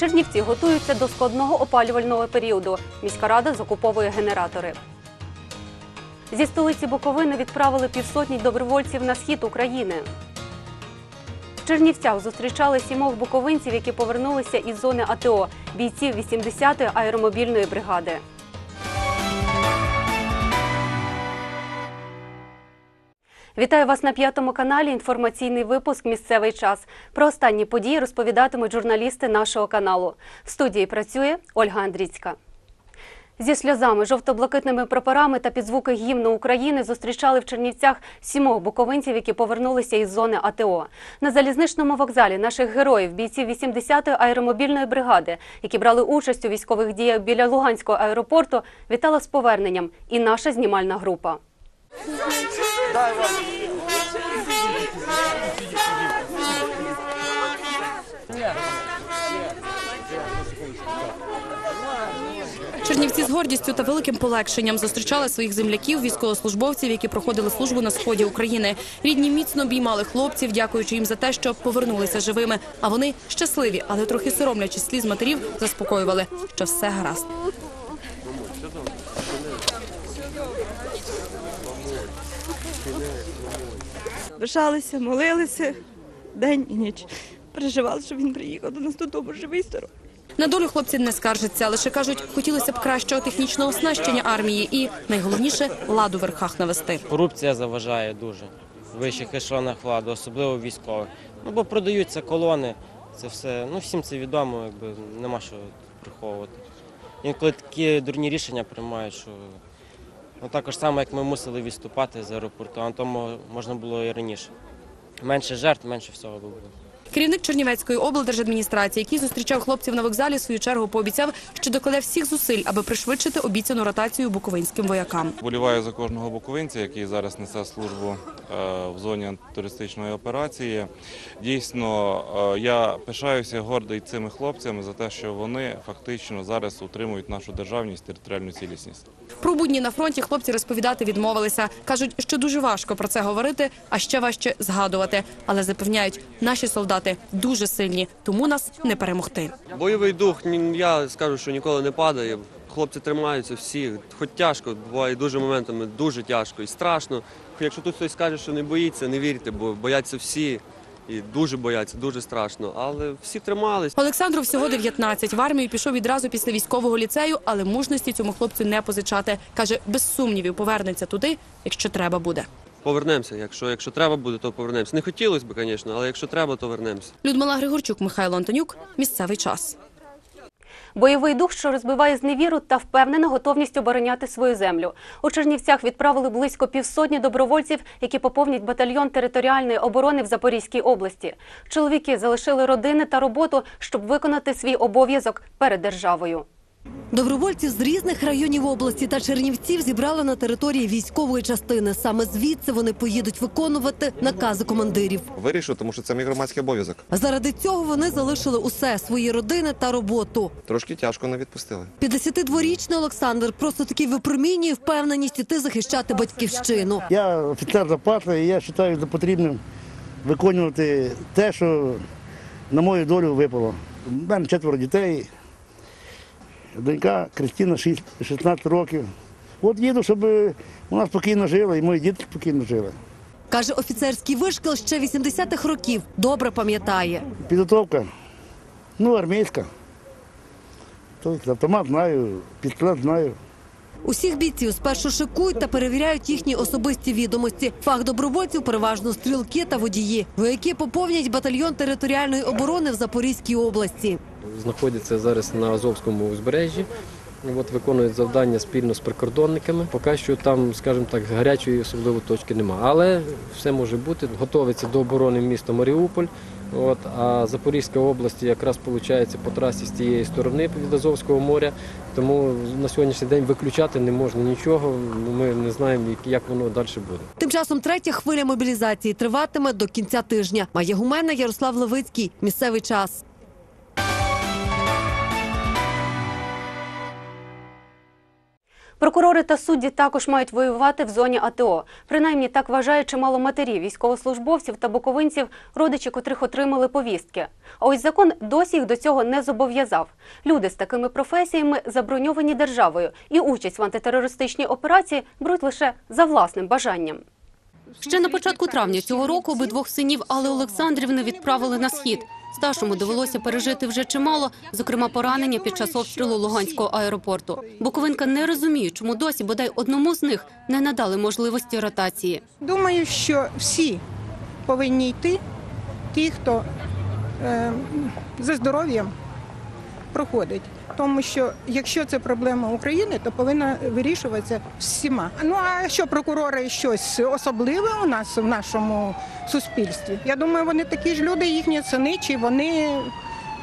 Чернівці готуються до складного опалювального періоду. Міська рада закуповує генератори. Зі столиці Буковини відправили півсотні добровольців на схід України. В Чернівцях зустрічали сімох буковинців, які повернулися із зони АТО, бійців 80-ї аеромобільної бригади. Вітаю вас на п'ятому каналі. Інформаційний випуск Місцевий час. Про останні події розповідатимуть журналісти нашого каналу. В студії працює Ольга Андріцька. Зі сльозами, жовто-блакитними прапорами та під звуки гімну України зустрічали в Чернівцях сімох буковинців, які повернулися із зони АТО. На залізничному вокзалі наших героїв, бійців 80-ї аеромобільної бригади, які брали участь у військових діях біля Луганського аеропорту, вітала з поверненням і наша знімальна група. Чернівці з гордістю та великим полегшенням зустрічали своїх земляків, військовослужбовців, які проходили службу на сході України. Рідні міцно обіймали хлопців, дякуючи їм за те, що повернулися живими. А вони щасливі, але трохи соромлячись сліз матерів, заспокоювали, що все гаразд. Пишалися, молилися день і ніч. Переживали, щоб він приїхав до нас додому живий здоровий. На долю хлопці не скаржаться, лише кажуть, хотілося б кращого технічного оснащення армії і найголовніше ладу в верхах навести. Корупція заважає дуже в вищих ешелонах влади, особливо військових. Ну бо продаються колони, це все. Ну всім це відомо, якби нема що приховувати. Інколи такі дурні рішення приймають, що ну також само, як ми мусили відступати з аеропорту, а тому можна було і раніше. Менше жертв, менше всього було. Керівник Чернівецької облдержадміністрації, який зустрічав хлопців на вокзалі, в свою чергу пообіцяв, що докладе всіх зусиль, аби пришвидшити обіцяну ротацію буковинським воякам. Боліваю за кожного буковинця, який зараз несе службу е, в зоні антитерористичної операції. Дійсно, е, я пишаюся гордий цими хлопцями за те, що вони фактично зараз утримують нашу державність, територіальну цілісність. Про будні на фронті хлопці розповідати відмовилися. кажуть, що дуже важко про це говорити, а ще важче згадувати. Але запевняють, наші солдати дуже сильні, тому нас не перемогти. Бойовий дух, я скажу, що ніколи не падає. Хлопці тримаються всі, хоч тяжко, буває дуже моментами дуже тяжко і страшно. Якщо тут хтось скаже, що не боїться, не вірте, бо бояться всі і дуже бояться, дуже страшно. Але всі тримались. Олександру всього 19. В армію пішов відразу після військового ліцею, але мужності цьому хлопцю не позичати. Каже, без сумнівів повернеться туди, якщо треба буде. Повернемося. Якщо, якщо треба буде, то повернемося. Не хотілося б, звісно, але якщо треба, то вернемося. Людмила Григорчук, Михайло Антонюк. Місцевий час. Бойовий дух, що розбиває зневіру та впевнена готовність обороняти свою землю. У Чернівцях відправили близько півсотні добровольців, які поповнять батальйон територіальної оборони в Запорізькій області. Чоловіки залишили родини та роботу, щоб виконати свій обов'язок перед державою. Добровольців з різних районів області та Чернівців зібрали на території військової частини. Саме звідси вони поїдуть виконувати накази командирів. Вирішив, тому що це мій громадський обов'язок. Заради цього вони залишили усе свої родини та роботу. Трошки тяжко не відпустили. 52-річний Олександр просто таки випромінює впевненість іти захищати батьківщину. Я офіцер запасу, і я вважаю за потрібним виконувати те, що на мою долю випало. У мене четверо дітей. Донька Кристина 16 років. От їду, щоб вона спокійно жила, і мої діти спокійно жили. Каже, офіцерський вишкіл ще 80-х років добре пам'ятає. Підготовка, ну, армійська. Тобто автомат знаю, пістолет знаю. Усіх бійців спершу шикують та перевіряють їхні особисті відомості. Фах добровольців переважно стрілки та водії. Вояки поповнять батальйон територіальної оборони в Запорізькій області. Знаходяться зараз на Азовському узбережжі. От виконують завдання спільно з прикордонниками. Поки що там, скажімо так, гарячої особливо точки немає. Але все може бути. Готовиться до оборони міста Маріуполь. От, а Запорізька область якраз виходить по трасі з тієї сторони від Азовського моря. Тому на сьогоднішній день виключати не можна нічого. Ми не знаємо, як воно далі буде. Тим часом третя хвиля мобілізації триватиме до кінця тижня. Має гумена Ярослав Левицький. Місцевий час. Прокурори та судді також мають воювати в зоні АТО. Принаймні так вважає чимало матерів, військовослужбовців та боковинців, родичі котрих отримали повістки. А ось закон досі їх до цього не зобов'язав. Люди з такими професіями заброньовані державою і участь в антитерористичній операції беруть лише за власним бажанням. Ще на початку травня цього року обидвох синів Алли Олександрівни відправили на схід. Старшому довелося пережити вже чимало, зокрема поранення під час обстрілу Луганського аеропорту. Буковинка не розуміє, чому досі бодай одному з них не надали можливості ротації. Думаю, що всі повинні йти, ті, хто е, за здоров'ям проходить. Тому що якщо це проблема України, то повинна вирішуватися всіма. Ну а що прокурори щось особливе у нас в нашому суспільстві? Я думаю, вони такі ж люди, їхні сини, чи вони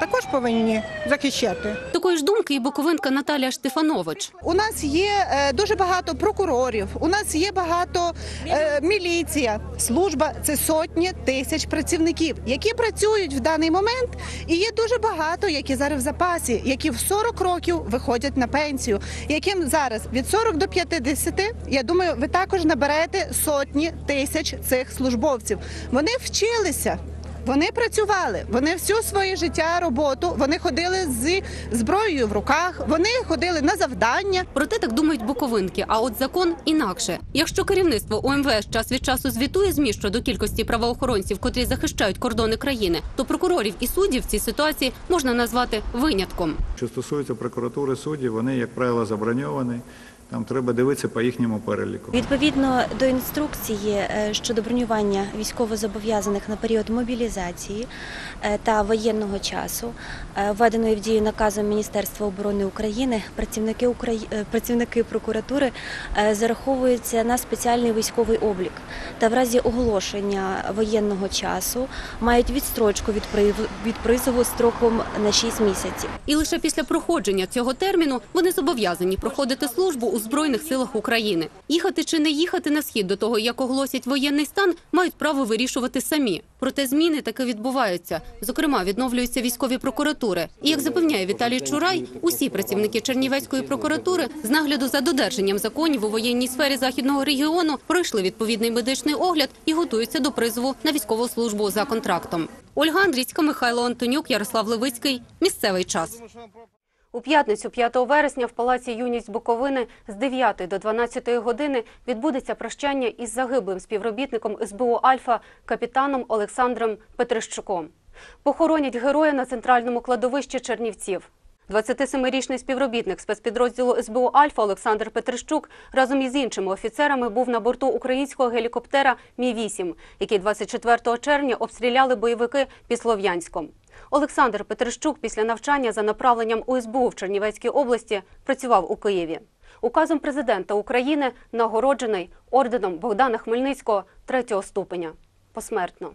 також повинні захищати. Такої ж думки і буковинка Наталія Штефанович. У нас є е, дуже багато прокурорів, у нас є багато е, міліція. Служба це сотні тисяч працівників, які працюють в даний момент, і є дуже багато, які зараз в запасі, які в 40 років виходять на пенсію, яким зараз від 40 до 50, я думаю, ви також наберете сотні тисяч цих службовців. Вони вчилися. Вони працювали, вони всю своє життя, роботу, вони ходили з зброєю в руках, вони ходили на завдання. Проте так думають буковинки. А от закон інакше. Якщо керівництво УМВС час від часу звітує ЗМІ щодо кількості правоохоронців, котрі захищають кордони країни, то прокурорів і суддів в цій ситуації можна назвати винятком. Що стосується прокуратури суддів, вони, як правило, заброньовані. Там треба дивитися по їхньому переліку. Відповідно до інструкції е, щодо бронювання військовозобов'язаних на період мобілізації е, та воєнного часу, е, введеної в дію наказом Міністерства оборони України, працівники Украї... працівники прокуратури зараховуються на спеціальний військовий облік та в разі оголошення воєнного часу мають відстрочку від прив- від призову строком на 6 місяців. І лише після проходження цього терміну вони зобов'язані проходити службу у збройних силах України. Їхати чи не їхати на схід до того, як оголосять воєнний стан, мають право вирішувати самі. Проте зміни таки відбуваються. Зокрема, відновлюються військові прокуратури. І як запевняє Віталій Чурай, усі працівники Чернівецької прокуратури з нагляду за додержанням законів у воєнній сфері західного регіону пройшли відповідний медичний огляд і готуються до призову на військову службу за контрактом. Ольга Андрійська, Михайло Антонюк, Ярослав Левицький. Місцевий час. У п'ятницю 5 вересня в Палаці Юність Буковини з 9 до 12 години відбудеться прощання із загиблим співробітником СБУ «Альфа» капітаном Олександром Петрищуком. Похоронять героя на центральному кладовищі Чернівців. 27-річний співробітник спецпідрозділу СБУ «Альфа» Олександр Петрищук разом із іншими офіцерами був на борту українського гелікоптера Мі-8, який 24 червня обстріляли бойовики під Слов'янськом. Олександр Петрищук після навчання за направленням у СБУ в Чернівецькій області працював у Києві. Указом президента України нагороджений орденом Богдана Хмельницького третього ступеня. Посмертно.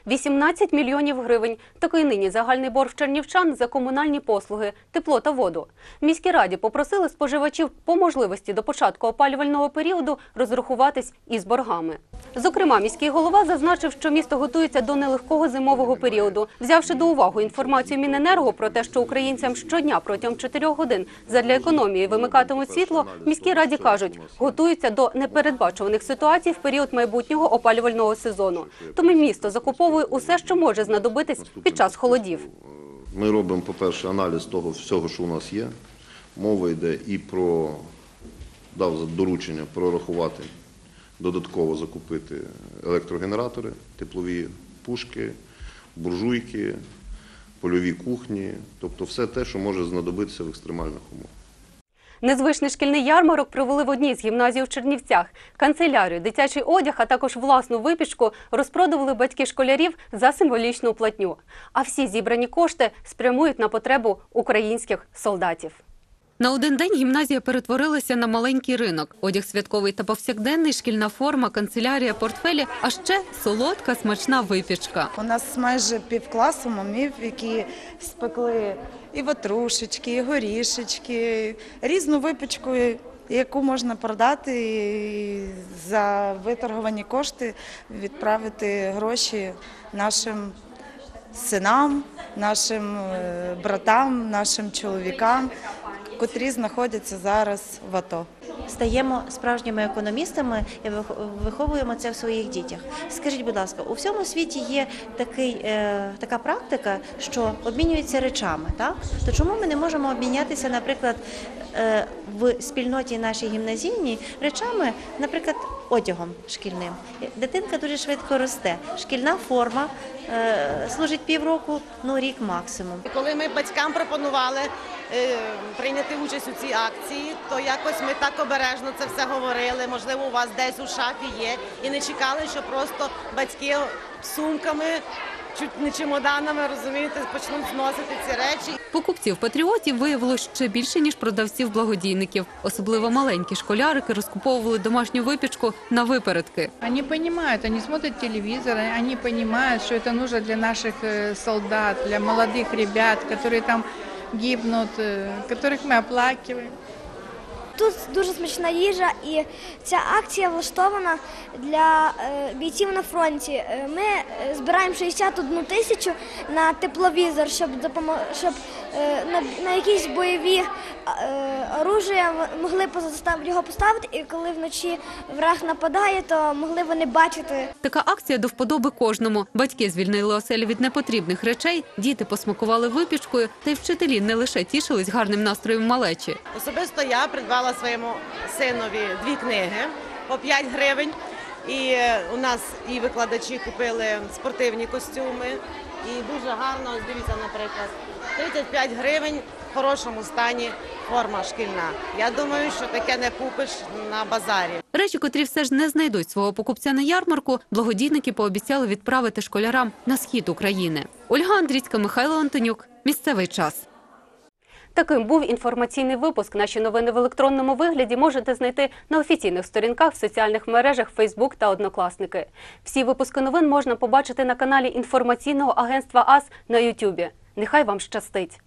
– 18 мільйонів гривень. Такий нині загальний борг чернівчан за комунальні послуги, тепло та воду. Міській раді попросили споживачів по можливості до початку опалювального періоду розрахуватись із боргами. Зокрема, міський голова зазначив, що місто готується до нелегкого зимового періоду. Взявши до уваги інформацію Міненерго про те, що українцям щодня протягом 4 годин задля економії вимикатимуть світло, міській раді кажуть, готуються до непередбачуваних ситуацій в період майбутнього опалювального сезону. Тому місто закуповує усе, що може знадобитись під час холодів. Ми робимо, по-перше, аналіз того всього, що у нас є. Мова йде і про дав доручення прорахувати, додатково закупити електрогенератори, теплові пушки, буржуйки, польові кухні, тобто все те, що може знадобитися в екстремальних умовах. Незвичний шкільний ярмарок провели в одній з гімназій у Чернівцях. Канцелярію, дитячий одяг, а також власну випічку розпродували батьки школярів за символічну платню. А всі зібрані кошти спрямують на потребу українських солдатів. На один день гімназія перетворилася на маленький ринок. Одяг святковий та повсякденний, шкільна форма, канцелярія, портфелі, а ще солодка, смачна випічка. У нас майже півкласу мамів, які спекли і ватрушечки, і горішечки, різну випічку, яку можна продати і за виторговані кошти відправити гроші нашим синам, нашим е, братам, нашим чоловікам, котрі знаходяться зараз в АТО. Стаємо справжніми економістами і виховуємо це в своїх дітях. Скажіть, будь ласка, у всьому світі є такий, е, така практика, що обмінюються речами, так? То чому ми не можемо обмінятися, наприклад, е, в спільноті нашій гімназійній речами, наприклад, одягом шкільним? Дитинка дуже швидко росте. Шкільна форма е, служить півроку, ну рік максимум. Коли ми батькам пропонували е, прийняти участь у цій акції, то якось ми так обережно це все говорили. Можливо, у вас десь у шафі є, і не чекали, що просто батьки сумками, чуть не чемоданами, розумієте, почнуть зносити ці речі. Покупців патріотів виявилось ще більше ніж продавців благодійників. Особливо маленькі школярики розкуповували домашню випічку на випередки. Они понимают, они смотрят телевизор, они понимают, что это нужно для наших э, солдат, для молодых ребят, которые там гибнут, э, которых мы оплакиваем. Тут дуже смачна їжа, і ця акція влаштована для е, бійців на фронті. Е, Ми е, збираємо 61 тисячу на тепловізор, щоб допомогти. На, на якісь бойові е, оружия могли позастав- його поставити, і коли вночі враг нападає, то могли вони бачити Така акція до вподоби кожному. Батьки звільнили оселі від непотрібних речей, діти посмакували випічкою, та й вчителі не лише тішились гарним настроєм малечі. Особисто я придбала своєму синові дві книги по 5 гривень. І е, у нас і викладачі купили спортивні костюми. І дуже гарно, ось дивіться, наприклад, 35 гривень в хорошому стані форма шкільна. Я думаю, що таке не купиш на базарі. Речі, котрі все ж не знайдуть свого покупця на ярмарку, благодійники пообіцяли відправити школярам на схід України. Ольга Андрійська, Михайло Антонюк. Місцевий час. Таким був інформаційний випуск. Наші новини в електронному вигляді можете знайти на офіційних сторінках в соціальних мережах Facebook та Однокласники. Всі випуски новин можна побачити на каналі інформаційного агентства АС на YouTube. Нехай вам щастить!